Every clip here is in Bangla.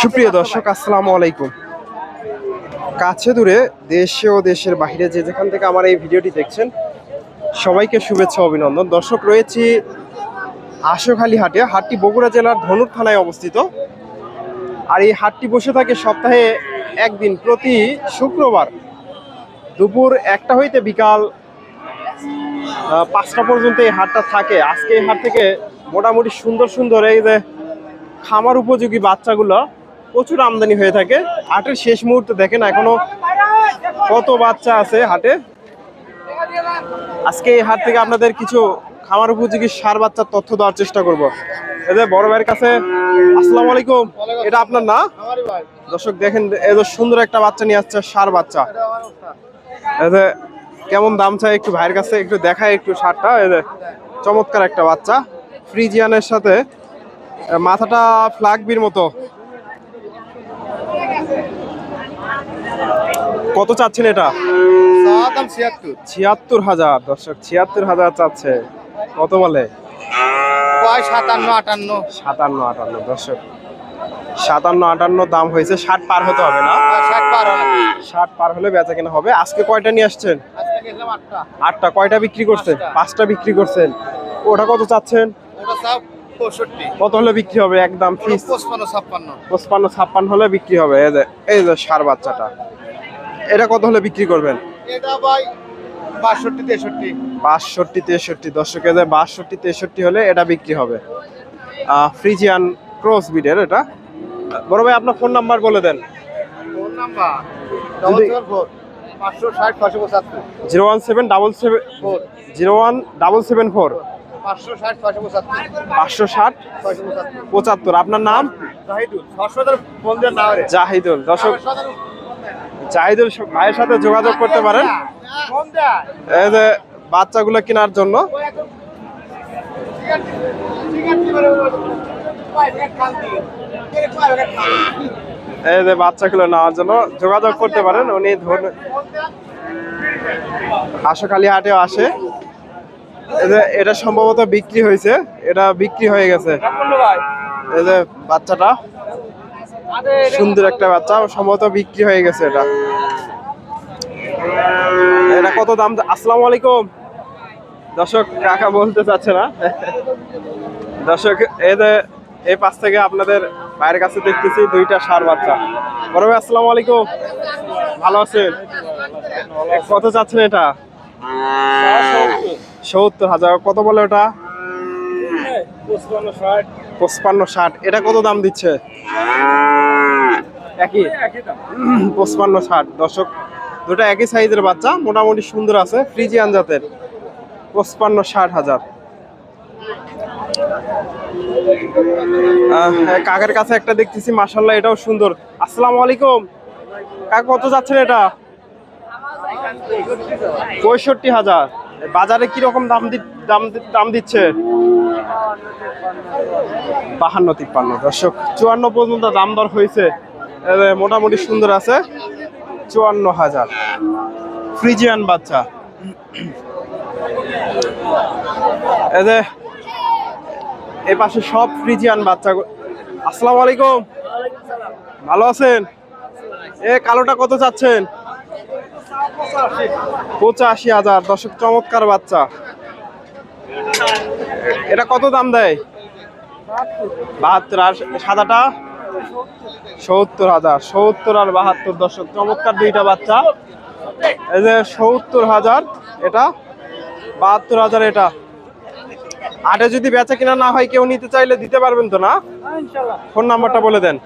সুপ্রিয় দর্শক, আসসালামু আলাইকুম। কাছে দূরে দেশে ও দেশের বাইরে যে যেখান থেকে আমার এই ভিডিওটি দেখছেন, সবাইকে শুভেচ্ছা, অভিনন্দন। দর্শক, রয়েছি আশুখালী হাটে, হাটটি বগুড়া জেলার ধনুর থানায় অবস্থিত। আর এই হাটটি বসে থাকে সপ্তাহে একদিন, প্রতি শুক্রবার দুপুর একটা হইতে বিকাল পাঁচটা পর্যন্ত এই হাটটা থাকে। আজকে এই হাট থেকে মোটামুটি সুন্দর সুন্দর এই যে খামার উপযোগী বাচ্চাগুলো প্রচুর আমদানি হয়ে থাকে। হাটের শেষ মুহূর্তে দেখেন এখনও কত বাচ্চা আছে হাটে। আজকে এই হাট থেকে আপনাদের কিছু খামার উপযোগী সার বাচ্চার তথ্য দেওয়ার চেষ্টা করব। এই যে বড় ভাইয়ের কাছে আসসালামু আলাইকুম। এটা আপনার না? দর্শক দেখেন এই সুন্দর একটা বাচ্চা নিয়ে আসছে সার বাচ্চা। এই যে কেমন দাম চাই একটু ভাইয়ের কাছে? একটু দেখায় একটু এই চমৎকার একটা বাচ্চা। ফ্রিজিয়ানের সাথে মাথাটা ফ্লাগবির মতো। কত চাচ্ছেন এটা? ছিয়াত্তর। হাজার দর্শক ছিয়াত্তর হাজার চাচ্ছে। কত বলে? কয় সাতান্ন আটান্ন? সাতান্ন আটান্ন দর্শক। সাতান্ন আটান্ন দাম হয়েছে ষাট পার হতে হবে না? ষাট পার ষাট পার হলে বেচা কেনা হবে। আজকে কয়টা নিয়ে আসছেন? আটটা। কয়টা বিক্রি করছেন পাঁচটা। বিক্রি করছেন। ওটা কত চাচ্ছেন? ওটা সব পঁয়ষট্টি। কত হলে বিক্রি হবে? একদম পঁচপান্ন ছাপ্পান্ন। হলে বিক্রি হবে। এই যে এই যে সার বাচ্চাটা। এটা কত হলে বিক্রি করবেন? এটা ভাই বাষট্টি তেষট্টি। বাষট্টি তেষট্টি। দর্শকে যে বাষট্টি তেষট্টি হলে এটা বিক্রি হবে। ফ্রিজিয়ান ক্রস বিডের এটা। বড় ভাই আপনার ফোন নাম্বার বলে দেন। ফোন নাম্বার পাঁচশো ষাট ছশো পঁচাত্তর zero one seven double seven four zero one double seven four পাঁচশো ষাট ছশো পঁচাত্তর পাঁচশো ষাট ছশো পঁচাত্তর পঁচাত্তর আপনার নাম জাহিদুল ছশো ধর ফোন দেন না রে জাহিদুল দর্শক জাহিদুল ভাইয়ের সাথে যোগাযোগ করতে পারেন এই যে বাচ্চাগুলো কেনার জন্য এই বাচ্চাগুলো নেওয়ার জন্য যোগাযোগ করতে পারেন, উনি ধরুন হাঁসখালি হাটেও আসে। এটা সম্ভবত বিক্রি হয়েছে, এটা বিক্রি হয়ে গেছে। এই যে বাচ্চাটা, সুন্দর একটা বাচ্চা, সম্ভবত বিক্রি হয়ে গেছে এটা। এটা কত দাম? আসসালামু আলাইকুম। দর্শক, কাকা বলতে চাচ্ছে না। দর্শক যে এই পাশ থেকে আপনাদের বাইরের কাছে দেখতেছি দুইটা সার বাচ্চা। বড় আসসালামু আলাইকুম। ভালো আছেন? কত চাচ্ছেন এটা? সত্তর হাজার। কত বলে ওটা? পঁচপান্ন ষাট। এটা কত দাম দিচ্ছে? একই? পঁচপান্ন ষাট। দর্শক, দুটো একই সাইজের বাচ্চা, মোটামুটি সুন্দর আছে, ফ্রিজিয়ান জাতের। পঁচপান্ন ষাট হাজার। কাকের কাছে একটা দেখতেছি মাসাল্লাহ এটাও সুন্দর। আসসালামু আলাইকুম। কাক, কত যাচ্ছেন এটা? পঁয়ষট্টি হাজার। বাজারে কি রকম দাম দাম দাম দিচ্ছে? বাহান্ন, তিপ্পান্ন, দর্শক, চুয়ান্ন পর্যন্ত দাম দর হয়েছে। মোটামুটি সুন্দর আছে। চুয়ান্ন হাজার। ফ্রিজিয়ান বাচ্চা। এই এই পাশে সব ফ্রিজিয়ান বাচ্চা আসসালামু আলাইকুম। ভালো আছেন? এ, কালোটা কত চাচ্ছেন? পঁচাশি হাজার। দশক চমৎকার বাচ্চা। এটা কত দাম দেয়? বাহাত্তর। আর সাদাটা? সত্তর হাজার। সত্তর আর বাহাত্তর। দশক চমৎকার দুইটা বাচ্চা। এই যে সত্তর হাজার, এটা বাহাত্তর হাজার এটা। আটে যদি বেচা কিনা না হয় কেউ নিতে চাইলে দিতে পারবেন তো না? ফোন নাম্বারটা বলে দেন।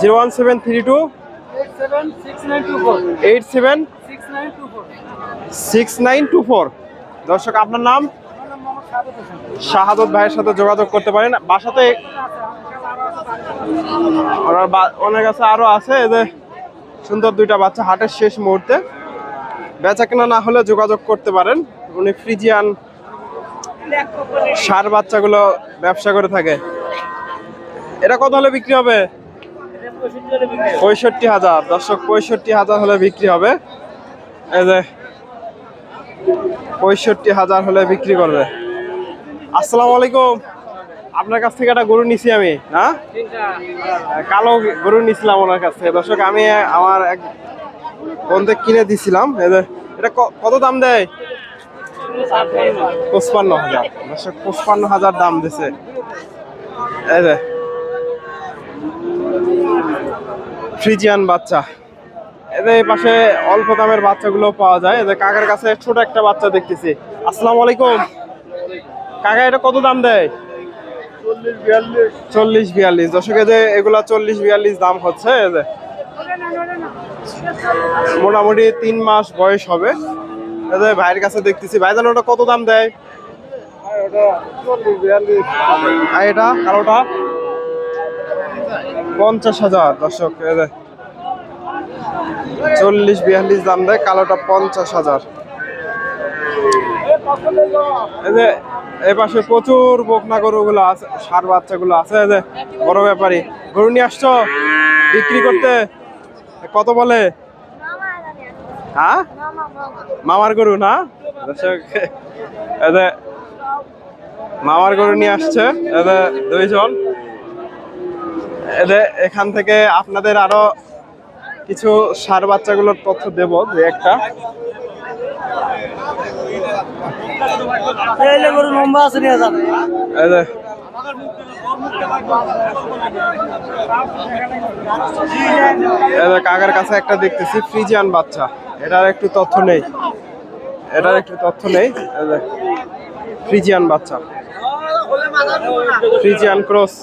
Zero one seven three two. Eight seven six nine two four. দর্শক আপনার নাম? শাহাদত ভাইয়ের সাথে যোগাযোগ করতে পারেন। বাসাতে ওনার ওনার কাছে আরও আছে। যে সুন্দর দুইটা বাচ্চা হাটের শেষ মুহূর্তে। বেচা কেনা না হলে যোগাযোগ করতে পারেন। উনি ফ্রিজিয়ান সার বাচ্চাগুলো ব্যবসা করে থাকে। এটা কত হলে বিক্রি হবে? পঁয়ষট্টি হাজার। দর্শক, পঁয়ষট্টি হাজার হলে বিক্রি হবে। এই যে, পঁয়ষট্টি হাজার হলে বিক্রি করবে। আসসালামু আলাইকুম। আপনার কাছ থেকে একটা গরু নিছি আমি, না? কালো গরু নিছিলাম ওনার কাছ থেকে। দর্শক, আমি আমার এক বন্ধু কিনে দিছিলাম। এটা কত দাম দেয়? পঁচপান্ন হাজার। পঁচপান্ন হাজার দাম দিছে। এই যে। ফ্রিজিয়ান বাচ্চা। এদের পাশে অল্প দামের বাচ্চাগুলো পাওয়া যায়। এদের কাকার কাছে ছোট একটা বাচ্চা দেখতেছি। আসসালামু আলাইকুম। কাকা, এটা কত দাম দেয়? চল্লিশ বিয়াল্লিশ। দশকে যে এগুলা চল্লিশ বিয়াল্লিশ দাম হচ্ছে মোটামুটি তিন মাস বয়স হবে। ভাইয়ের কাছে দেখতেছি ভাইজান ওটা কত দাম দেয়? আর এটা? কালোটা পঞ্চাশ হাজার দর্শক চল্লিশ বিয়াল্লিশ দাম দেয় কালোটা পঞ্চাশ হাজার। যে এই পাশে প্রচুর বকনা গরুগুলো আছে সার বাচ্চাগুলো আছে যে বড় ব্যাপারী। গরু নিয়ে আসছো? বিক্রি করতে? কত বলে? হ্যাঁ? মামার গরু না? দর্শক মামার গরু নিয়ে আসছে দুইজন। এদের এখান থেকে আপনাদের আরও কিছু সার বাচ্চাগুলোর তথ্য দেব একটা। যে যে কাকার কাছে একটা দেখতেছি ফ্রিজিয়ান বাচ্চা। এটার একটু তথ্য নেই। এটার একটু তথ্য নেই। ফ্রিজিয়ান বাচ্চা। Friesian cross.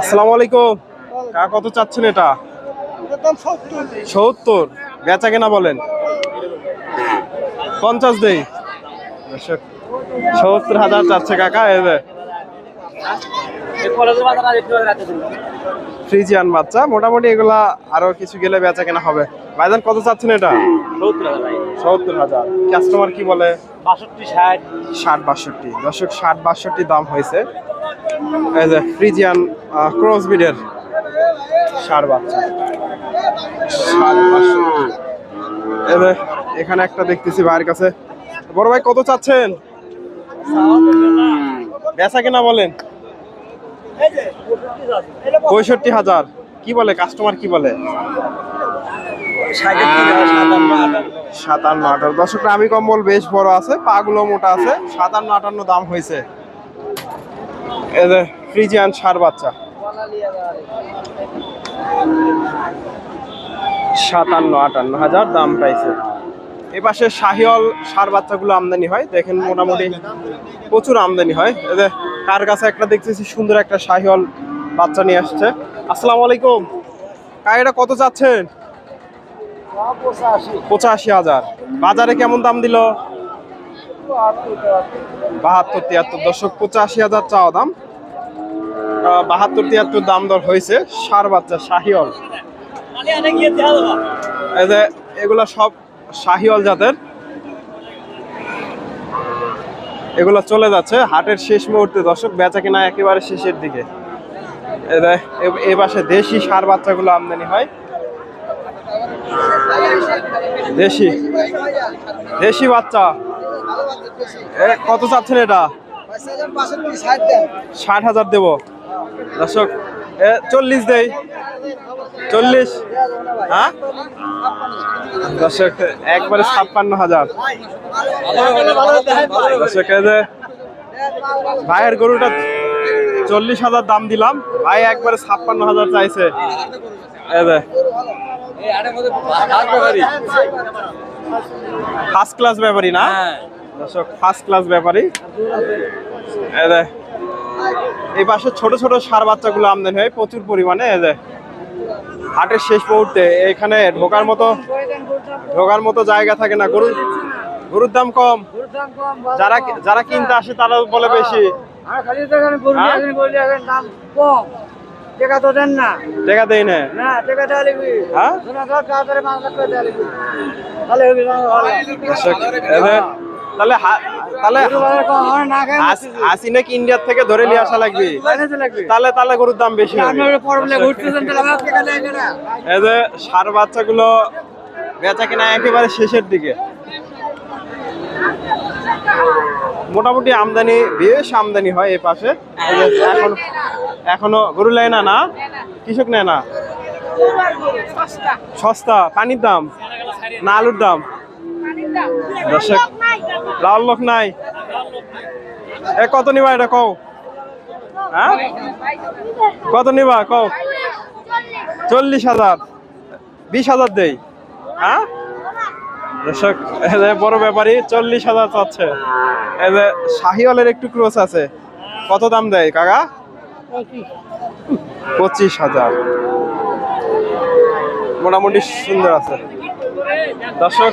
আসসালামু আলাইকুম। কা কত চাচ্ছেন এটা? সত্তর। বেচা কেনা বলেন। পঞ্চাশ দেই। সত্তর হাজার চাচ্ছে কাকা, এই ফ্রিজিয়ান বাচ্চা। মোটামুটি এগুলা আরও কিছু গেলে বেচা কেনা হবে। ভাইজান কত চাচ্ছেন এটা? সত্তর হাজার। কাস্টমার কি বলে? বাষট্টি ষাট। ষাট বাষট্টি। দর্শক ষাট বাষট্টি দাম হয়েছে। এই যে ফ্রিজিয়ান ক্রস বিডের ষাট বাচ্চা। ষাট বাষট্টি। এখানে একটা দেখতেছি ভাইয়ের কাছে। বড় ভাই কত চাচ্ছেন? বেচা কেনা বলেন। পঁয়ষট্টি হাজার। কি বলে? কাস্টমার কি বলে? সাতান্ন আঠারো দর্শক আমি কম্বল বেশ বড় আছে, পাগুলো মোটা আছে, সাতান্ন আটান্ন দাম হয়েছে। ফ্রিজিয়ান সার বাচ্চা। সাতান্ন আটান্ন হাজার দাম পাইছে। এ পাশে শাহিওল সার বাচ্চাগুলো আমদানি হয়। দেখেন, মোটামুটি প্রচুর আমদানি হয়। যে কার কাছে একটা দেখতেছি, সুন্দর একটা শাহিওল বাচ্চা নিয়ে আসছে। আসসালামু আলাইকুম। কার কত চাচ্ছেন? পঁচাশি হাজার। বাজারে কেমন দাম দিল? বাহাত্তর, তিয়াত্তর। দশক পঁচাশি হাজার চাওয়া দাম। বাহাত্তর, তিয়াত্তর দাম দর হয়েছে সার বাচ্চা শাহিওল এই এগুলা সব শাহিওল জাতের। এগুলো চলে যাচ্ছে। হাটের শেষ মুহূর্তে দর্শক বেচা কিনা একেবারে শেষের দিকে। এ- পাশে দেশি সার বাচ্চাগুলো আমদানি হয়। দেশি। দেশি বাচ্চা। কত চাচ্ছেন এটা? ষাট হাজার দেবো। দর্শক চল্লিশ দেই। চল্লিশ। হ্যাঁ? দর্শক, একবারে ছাপ্পান্ন হাজার। দর্শক ভাইয়ের গরুটা চল্লিশ হাজার দাম দিলাম, ভাই একবারে ছাপ্পান্ন হাজার চাইছে। ফার্স্ট ক্লাস ব্যাপারই না? দর্শক ফার্স্ট ক্লাস ব্যাপারই এই পাশে ছোট ছোট সার বাচ্চাগুলো আমদানি হয় প্রচুর পরিমাণে, এই হাটের শেষ মুহূর্তে এখানে ঢোকার মতো ঢোকার মতো জায়গা থাকে না। গরুর গরুর দাম কম। যারা যারা কিনতে আসে তারা বলে বেশি। হ্যাঁ? টাকা তো দেন না। টাকা না। না টাকা হ্যাঁ? শোনা তাড়াতাড়ি করে তাহলে হবে তাহলে গরু বাজার কম হয় না খায় হাস- হাসিনা কি ইন্ডিয়ার থেকে ধরে নিয়ে আসা লাগবে তাহলে তাহলে গরুর দাম বেশি এই যে সার বাচ্চাগুলো বেচা কিনা একেবারে শেষের দিকে মোটামুটি আমদানি বেশ আমদানি হয় এই পাশে এখন এখনও গরু নেয় না না কৃষক নেয় না সস্তা পানির দাম না আলুর দাম দর্শক লাল লোক নাই। এ, কত নিবা এটা কও? হ্যাঁ? কত নিবা কও? চল্লিশ হাজার। বিশ হাজার দেই। হ্যাঁ? দর্শক বড় ব্যাপারী চল্লিশ হাজার চাচ্ছে। শাহিওয়ালের একটু ক্রোচ আছে। কত দাম দেয়, কাকা? পঁচিশ হাজার। মোটামুটি সুন্দর আছে। দর্শক